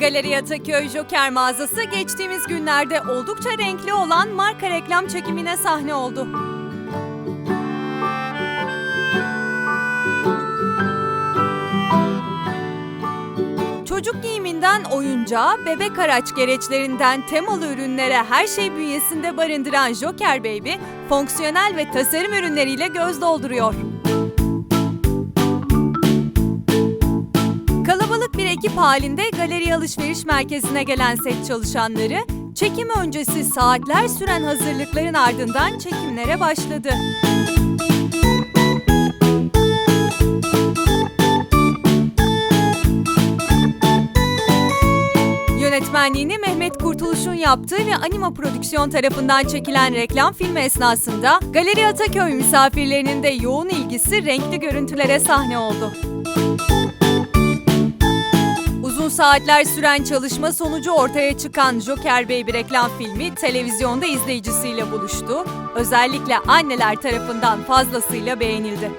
Galeri Ataköy Joker mağazası geçtiğimiz günlerde oldukça renkli olan marka reklam çekimine sahne oldu. Çocuk giyiminden oyuncağa, bebek araç gereçlerinden temalı ürünlere her şey bünyesinde barındıran Joker Baby, fonksiyonel ve tasarım ürünleriyle göz dolduruyor. Halinde galeri alışveriş merkezine gelen set çalışanları, çekim öncesi saatler süren hazırlıkların ardından çekimlere başladı. Yönetmenliğini Mehmet Kurtuluş'un yaptığı ve Anima Prodüksiyon tarafından çekilen reklam filmi esnasında Galeri Ataköy misafirlerinin de yoğun ilgisi renkli görüntülere sahne oldu. Saatler süren çalışma sonucu ortaya çıkan Joker Baby reklam filmi televizyonda izleyicisiyle buluştu. Özellikle anneler tarafından fazlasıyla beğenildi.